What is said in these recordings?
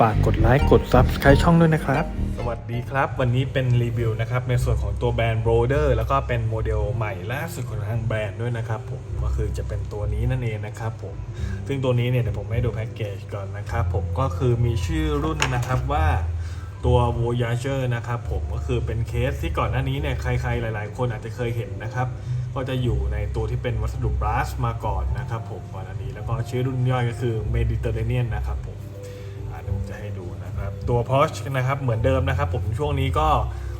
ฝากกดไลค์กด Subscribe ช่องด้วยนะครับ สวัสดีครับ วันนี้เป็นรีวิวนะครับ ในส่วนของตัวแบรนด์ b r o d e r แล้วก็เป็นโมเดลใหม่ล่าสุดของทางแบรนด์ด้วยนะครับผมก็คือจะเป็นตัวนี้นั่นเองนะครับผม ซึ่งตัวนี้เนี่ยเดี๋ยวผมให้ดูแพ็กเกจก่อนนะครับผมก็คือมีชื่อรุ่นนะครับว่าตัว Voyager นะครับผมก็คือเป็นเคสที่ก่อนหน้านี้เนี่ยใครๆหลาย ๆ คนอาจจะเคยเห็นนะครับ ก็จะอยู่ในตัวที่เป็นวัสดุบลัสมาก่อนนะครับผมก่อนอันนี้แล้วก็ชื่อรุ่นย่อยก็คือ Mediterranean นะครับผม ตัว Porsche นะครับ เหมือนเดิมนะครับ ผมช่วงนี้ก็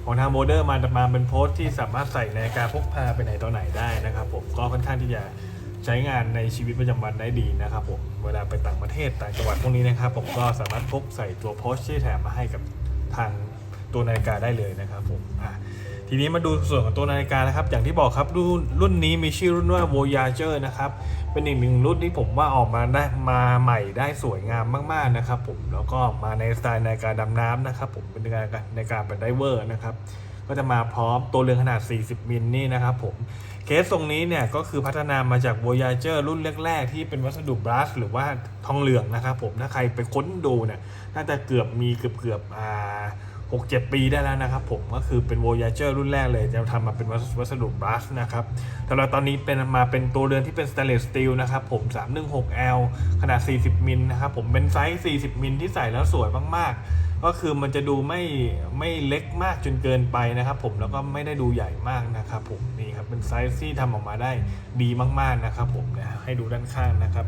ของทางโมเดอร์มามาเป็นโพสที่สามารถใส่ในการพกพาไปไหนต่อไหนได้นะครับ ผมก็ค่อนข้างที่จะใช้งานในชีวิตประจำวันได้ดีนะครับผมเวลาไปต่างประเทศต่างจังหวัดพวกนี้นะครับ ผมก็สามารถพกใส่ตัวโพสที่แถมมาให้กับทางตัวนาฬิกาได้เลยนะครับผมอะ ทีนี้มาดูส่วนของตัวนาฬิกานะครับ อย่างที่บอกครับรุ่นรุ่นนี้มีชื่อรุ่นว่า Voyager นะครับ เป็นอีกหนึ่งรุ่นที่ผมว่าออกมาได้มาใหม่ได้สวยงามมากๆนะครับ ผมแล้วก็มาในสไตล์นาฬิกาดำน้ำนะครับ ผมเป็นนาฬิกานาฬิกาแบบไดเวอร์นะครับก็จะมาพร้อมตัวเรือนขนาด 40 มิลนี่นะครับผม เคสทรงนี้เนี่ยก็คือพัฒนามาจาก Voyager รุ่นแรกๆ ที่เป็นวัสดุบรัสหรือว่าทองเหลืองนะครับผม ถ้าใครไปค้นดูเนี่ย น่าจะเกือบมีเกือบเกือบๆอ่า หกเจ็ดปีได้แล้วนะครับผมก็คือเป็น Voyager รุ่นแรกเลยจะทำมาเป็นวัสดุบรัสนะครับแต่เราตอนนี้เป็นมาเป็นตัวเรือนที่เป็น stainless steel นะครับผม 316L ขนาด 40 มิลนะครับผมเป็นไซส์ 40 มิลที่ใส่แล้วสวยมากๆ ก็คือมันจะดูไม่ไม่เล็กมากจนเกินไปนะครับผมแล้วก็ไม่ได้ดูใหญ่มากนะครับผมนี่ครับเป็นไซส์ที่ทำออกมาได้ดีมากๆนะครับผมนี่ยให้ดูด้านข้างนะครับ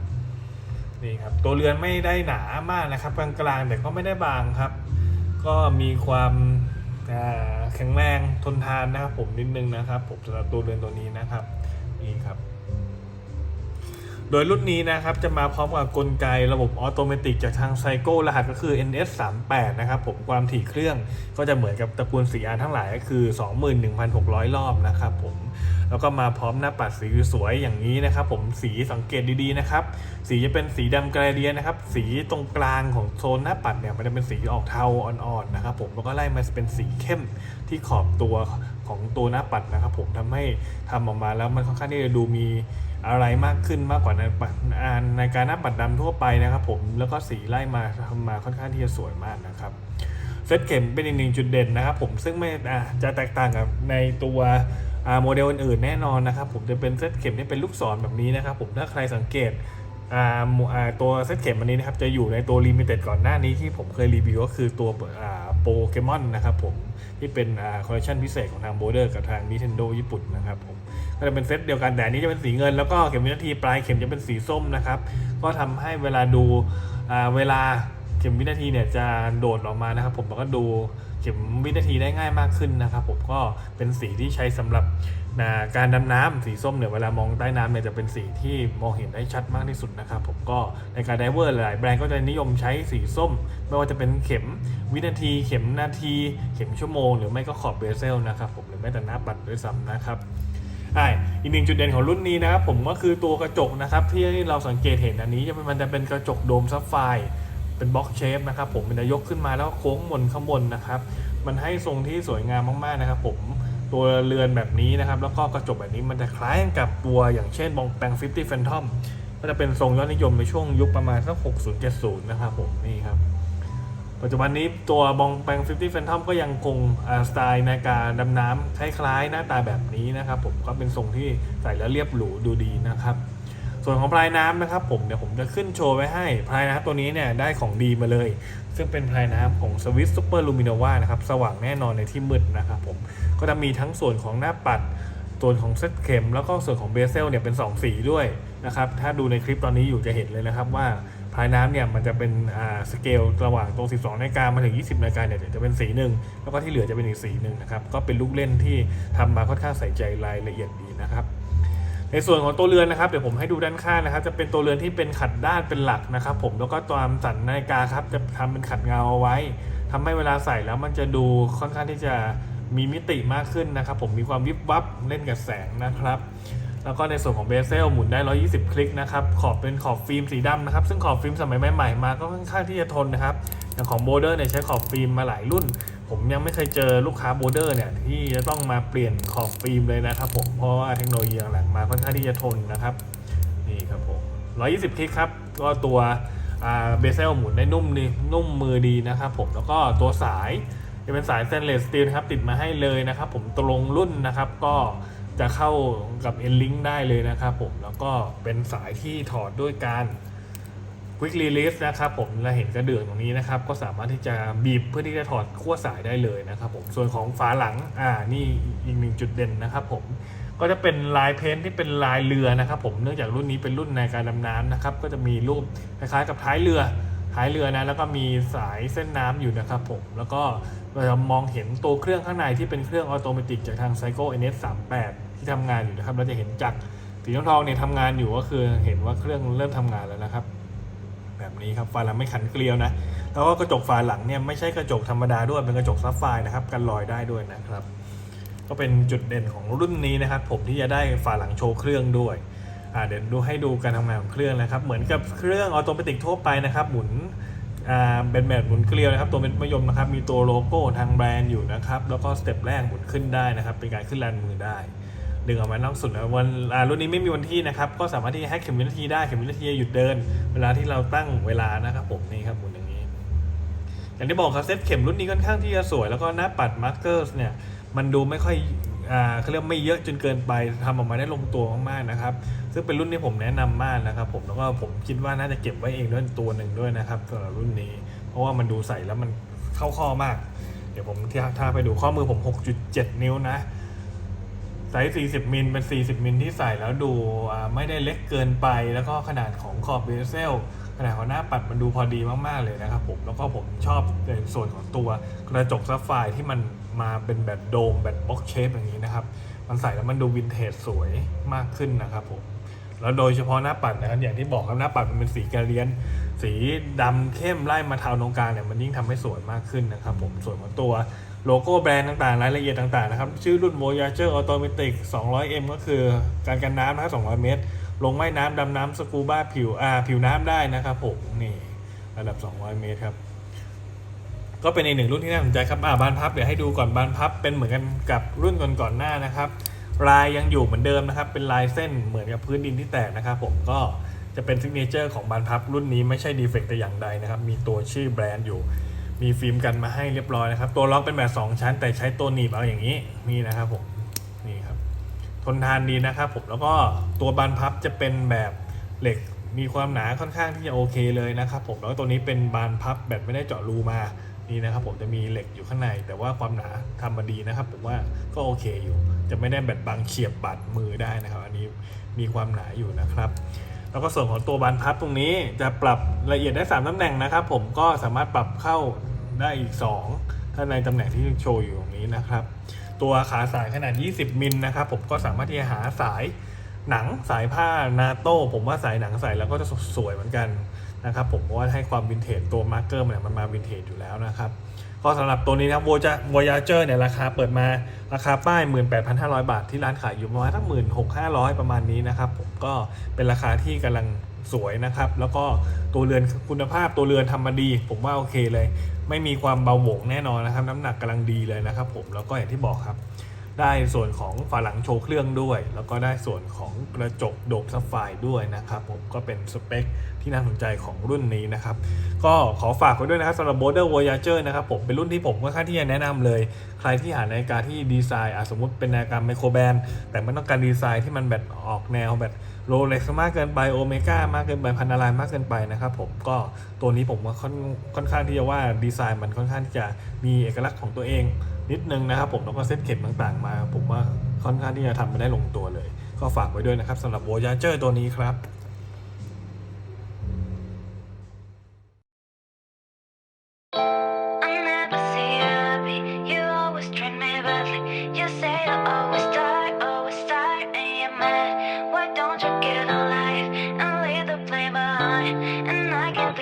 นี่ครับตัวเรือนไม่ได้หนามากนะครับกลางๆแต่ก็ไม่ได้บางครับ ก็มีความแข็งแรงทนทานนะครับผมนิดนึงนะครับผมสำหรับตัวเรือนตัวนี้นะครับนี่ครับ โดยรุ่นนี้นะครับจะมาพร้อมกับกลไกระบบออโตเมติกจากทางไซโก้รหัสก็คือ NS38 นะครับผมความถี่เครื่องก็จะเหมือนกับตระกูล 4R ทั้งหลายก็คือ 21,600 รอบนะครับผมแล้วก็มาพร้อมหน้าปัดสีสวยอย่างนี้นะครับผมสีสังเกตดีๆนะครับสีจะเป็นสีดำกระเดียนนะครับสีตรงกลางของโซนหน้าปัดเนี่ยมันจะเป็นสีออกเทาอ่อนๆนะครับผมแล้วก็ไล่มาเป็นสีเข้มที่ขอบตัวของตัวหน้าปัดนะครับผมทำให้ทำออกมาแล้วมันค่อนข้างที่จะดูมี อะไรมากขึ้นมากกว่าในในการนับปัดดำทั่วไปนะครับผมแล้วก็สีไล่มาทำมาค่อนข้างที่จะสวยมากนะครับเซตเข็มเป็นอีกหนึ่งจุดเด่นนะครับผมซึ่งไม่จะแตกต่างกับในตัวโมเดลอื่นๆแน่นอนนะครับผมจะเป็นเซตเข็มที่เป็นลูกศรแบบนี้นะครับผมถ้าใครสังเกต ตัวเซตเข็มอันนี้นะครับจะอยู่ในตัวลิมิเต็ดก่อนหน้านี้ที่ผมเคยรีวิวก็คือตัวโปเกมอนนะครับผมที่เป็นคอลเลคชันพิเศษของทางโบเดอร์กับทาง Nintendo ญี่ปุ่นนะครับผมก็จะเป็นเซตเดียวกันแต่อันนี้จะเป็นสีเงินแล้วก็เข็มวินาทีปลายเข็มจะเป็นสีส้มนะครับก็ทำให้เวลาดูเวลาเข็มวินาทีเนี่ยจะโดดออกมานะครับผมแล้วก็ดู เข็มวินาทีได้ง่ายมากขึ้นนะครับผมก็เป็นสีที่ใช้สำหรับนะการดำน้ำสีส้มเนี่ยเวลามองใต้น้ำเนี่ยจะเป็นสีที่มองเห็นได้ชัดมากที่สุดนะครับผมก็ในการไดเวอร์หลายแบรนด์ก็จะนิยมใช้สีส้ม ไม่ว่าจะเป็นเข็มวินาที เข็มนาที เข็มชั่วโมง หรือไม่ก็ขอบเบเซลนะครับผมหรือแม้แต่หน้าปัดด้วยซ้ำนะครับอีกหนึ่งจุดเด่นของรุ่นนี้นะครับผมก็คือตัวกระจกนะครับที่เราสังเกตเห็นอันนี้จะเป็นมันจะเป็นกระจกโดมซับไฟร์ เป็นบล็อกเชฟนะครับผมมันจะยกขึ้นมาแล้วโค้งบนข้างบนนะครับ มันให้ทรงที่สวยงามมากๆนะครับ ผมตัวเรือนแบบนี้นะครับ แล้วก็กระจกแบบนี้มันจะคล้ายกับตัวอย่างเช่นบองแปง50 Phantom ก็จะเป็นทรงยอดนิยมในช่วงยุคประมาณสัก60 70 นะครับผมนี่ครับปัจจุบันนี้ตัวบองแปง50 Phantom ก็ยังคงสไตล์ในการดำน้ำคล้ายๆ หน้าตาแบบนี้นะครับ ผมก็เป็นทรงที่ใส่แล้วเรียบหรูดูดีนะครับ ส่วนของพลายน้ำนะครับผมเดี๋ยวผมจะขึ้นโชว์ไว้ให้พลายน้ำตัวนี้เนี่ยได้ของดีมาเลย ซึ่งเป็นพลายน้ำของ Swiss Super Luminova นะครับสว่างแน่นอนในที่มืดนะครับผมก็จะมีทั้งส่วนของหน้าปัดส่วนของเซตเข็ม แล้วก็ส่วนของเบเซลเนี่ยเป็น 2 สีด้วยนะครับถ้าดูในคลิปตอนนี้อยู่จะเห็นเลยนะครับว่าพลายน้ำเนี่ยมันจะเป็นอ่าสเกลระหว่างตรง 12นาฬิกามาถึง 20นาฬิกาเนี่ยจะเป็นสีหนึ่งแล้วก็ที่เหลือจะเป็นอีกสีหนึ่งนะครับก็เป็นลูกเล่นที่ทำมาค่อนข้างใส่ใจรายละเอียดดีนะครับ ในส่วนของตัวเรือนนะครับเดี๋ยวผมให้ดูด้านข้างนะครับ จะเป็นตัวเรือนที่เป็นขัดด้านเป็นหลักนะครับ ผมแล้วก็ตัวสันนาฬิกาครับจะทำเป็นขัดเงาเอาไว้ทำให้เวลาใส่แล้วมันจะดูค่อนข้างที่จะมีมิติมากขึ้นนะครับ ผมมีความวิบวับเล่นกับแสงนะครับ แล้วก็ในส่วนของเบเซลหมุนได้ 120 คลิกนะครับขอบเป็นขอบฟิล์มสีดำนะครับซึ่งขอบฟิล์มสมัยใหม่ๆมาก็ค่อนข้างที่จะทนนะครับอย่างของโบเดอร์เนี่ยใช้ขอบฟิล์มมาหลายรุ่น ผมยังไม่เคยเจอลูกค้าโบเดอร์เนี่ยที่จะต้องมาเปลี่ยนขอบฟิล์มเลยนะครับผมเพราะว่าเทคโนโลยีหลังมาค่อนข้างที่จะทนนะครับนี่ครับผม120คลิกครับก็ตัวเบเซลหมุนได้นุ่มดีนุ่มมือดีนะครับผมแล้วก็ตัวสายจะเป็นสายเตนเลสสตีลครับติดมาให้เลยนะครับผมตรงรุ่นนะครับก็จะเข้ากับ n l i n k ได้เลยนะครับผมแล้วก็เป็นสายที่ถอดด้วยการ Quick Release นะครับผมเราเห็นกระเดื่องตรงนี้นะครับ ก็สามารถที่จะบีบเพื่อที่จะถอดขั้วสายได้เลยนะครับผมส่วนของฝาหลังอ่านี่อีกหนึ่งจุดเด่นนะครับผมก็จะเป็นลายเพ้นท์ที่เป็นลายเรือนะครับ ผมเนื่องจากรุ่นนี้เป็นรุ่นในการดำน้ำนะครับก็จะมีรูปคล้ายๆกับท้ายเรือท้ายเรือนะแล้วก็มีสายเส้นน้ำอยู่นะครับผมแล้วก็เราจะมองเห็นตัวเครื่องข้างในที่เป็นเครื่องออโตเมติกจากทาง Psycho NS38 ที่ทำงานอยู่นะครับเราจะเห็นจักรสีทองๆเนี่ยทำงานอยู่ก็คือเห็นว่าเครื่องเริ่มทำงานแล้วนะครับ แบบนี้ครับฝาหลังไม่ขันเกลียวนะ แล้วก็กระจกฝาหลังเนี่ยไม่ใช่กระจกธรรมดาด้วยเป็นกระจกซับไฟนะครับกันรอยได้ด้วยนะครับ ก็เป็นจุดเด่นของรุ่นนี้นะครับ ผมที่จะได้ฝาหลังโชว์เครื่องด้วยเดี๋ยวดูให้ดูการทำงานของเครื่องนะครับ เหมือนกับเครื่องออโตเมติกทั่วไปนะครับหมุนเป็นแบบหมุนเกลียวนะครับ ตัวเม็ดมะยมนะครับ มีตัวโลโก้ทางแบรนด์อยู่นะครับ แล้วก็สเต็ปแรกหมุนขึ้นได้นะครับ เป็นการขึ้นแรงมือได้ ดึงออกมานอกสุดแล้ววันรุ่นนี้ไม่มีวันที่นะครับ ก็สามารถที่จะให้เข็มวินาทีได้เข็มวินาทีหยุดเดิน เวลาที่เราตั้งเวลานะครับผมนี่ครับหมุนอย่างนี้ อย่างที่บอกครับเซตเข็มรุ่นนี้ค่อนข้างที่จะสวย แล้วก็หน้าปัดมาร์กเกอร์สเนี่ยมันดูไม่ค่อยอ่าเขาเรียกไม่เยอะจนเกินไปทำออกมาได้ลงตัวมากๆนะครับ ซึ่งเป็นรุ่นที่ผมแนะนำมากนะครับ ผมแล้วก็ผมคิดว่าน่าจะเก็บไว้เองด้วยตัวหนึ่งด้วยนะครับสำหรับรุ่นนี้ เพราะว่ามันดูใส่แล้วมันเข้าข้อมาก เดี๋ยวผมที่ถ้าไปดูข้อมือผม 6.7 นิ้วนะ ไซส์ 40 มิลเป็น 40 มิลที่ใส่แล้วดูไม่ได้เล็กเกินไป แล้วก็ขนาดของขอบเบเซลขนาดของหน้าปัดมันดูพอดีมาก ๆ เลยนะครับผมแล้วก็ผมชอบในส่วนของตัวกระจกซับไฟที่มันมาเป็นแบบโดมแบบบ็อกเชฟอย่างนี้นะครับ มันใส่แล้วมันดูวินเทจสวยมากขึ้นนะครับผม แล้วโดยเฉพาะหน้าปัดนะครับอย่างที่บอกครับหน้าปัดมันเป็นสีแกเลียน สีดำเข้มไล่มาเทาตรงกลางเนี่ยมันยิ่งทำให้สวยมากขึ้นนะครับผมส่วนของตัวโลโก้แบรนด์ต่างๆ รายละเอียดต่างๆนะครับ ชื่อรุ่น Voyager Automatic 200M ก็คือการกันน้ำนะครับ200 เมตร ลงว่ายน้ำดำน้ำสกูบ้าผิวอ่าผิวน้ำได้นะครับผมนี่ระดับ 200 เมตรครับ ก็เป็นอีกหนึ่งรุ่นที่น่าสนใจครับอ่าบานพับเดี๋ยวให้ดูก่อนบานพับเป็นเหมือนกันกับรุ่นก่อนๆหน้านะครับ ลายยังอยู่เหมือนเดิมนะครับ เป็นลายเส้นเหมือนกับพื้นดินที่แตกนะครับผมก็จะเป็นซิกเนเจอร์ของบานพับรุ่นนี้ไม่ใช่ดีเฟกต์แต่อย่างใดนะครับ มีตัวชื่อแบรนด์อยู่ มีฟิล์มกันมาให้เรียบร้อยนะครับ ตัวล็อกเป็นแบบ 2 ชั้น แต่ใช้ตัวหนีบเอาอย่างนี้นี่นะครับผมนี่ครับทนทานดีนะครับผมแล้วก็ตัวบานพับจะเป็นแบบเหล็กมีความหนาค่อนข้างที่จะโอเคเลยนะครับผมแล้วตัวนี้เป็นบานพับแบบไม่ได้เจาะรูมา นี่นะครับผมจะมีเหล็กอยู่ข้างใน แต่ว่าความหนาทำมาดีนะครับ ผมว่าก็โอเคอยู่ จะไม่ได้แบบบางเฉียบบาดมือได้นะครับ อันนี้มีความหนาอยู่นะครับ แล้วก็ส่วนของตัวบานพับตรงนี้จะปรับละเอียดได้ 3ตำแหน่งนะครับ ผมก็สามารถปรับเข้าได้อีก 2 ถ้าในตำแหน่งที่โชว์อยู่ตรงนี้นะครับ ตัวขาสายขนาด 20 มิลนะครับผมก็สามารถที่จะหาสายหนังสายผ้านาโต้ผมว่าสายหนังใส่แล้วก็จะสวยเหมือนกัน นะครับผมว่าให้ความวินเทจตัวมาร์กเกอร์มันมันมาวินเทจอยู่แล้วนะครับก็สำหรับตัวนี้นะครับ Voyager เนี่ยราคาเปิดมาราคาป้าย 18,500 บาท ที่ร้านขายอยู่ประมาณทั้ง16,500 ประมาณนี้นะครับผมก็เป็นราคาที่กำลังสวยนะครับ แล้วก็ตัวเรือนคุณภาพตัวเรือนทำมาดี ผมว่าโอเคเลย ไม่มีความเบาหวงแน่นอนนะครับ น้ำหนักกำลังดีเลยนะครับผมแล้วก็อย่างที่บอกครับ ได้ส่วนของฝาหลังโชว์เครื่องด้วย แล้วก็ได้ส่วนของกระจกโดมซับไฟด้วยนะครับผมก็เป็นสเปคที่น่าสนใจของรุ่นนี้นะครับก็ขอฝากไว้ด้วยนะครับสำหรับ Border Voyager นะครับผมเป็นรุ่นที่ผมค่อนข้างที่จะแนะนำเลย ใครที่หานาฬิกาที่ดีไซน์อะสมมติเป็นนาฬิกาไมโครแบนแต่ไม่ต้องการดีไซน์ที่มันแบบออกแนวแบบโรเล็กซ์มากเกินไปโอเมก้ามากเกินไปพันนาลายมากเกินไปนะครับผมก็ตัวนี้ผมว่าค่อนค่อนข้างที่จะว่าดีไซน์มันค่อนข้างที่จะมีเอกลักษณ์ของตัวเอง นิดนึงนะครับผมแล้วก็เซตเข็มต่างๆ มา ผมว่าค่อนข้างที่จะทำมาได้ลงตัวเลย ก็ฝากไว้ด้วยนะครับสำหรับ Voyager ตัวนี้ครับ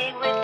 and with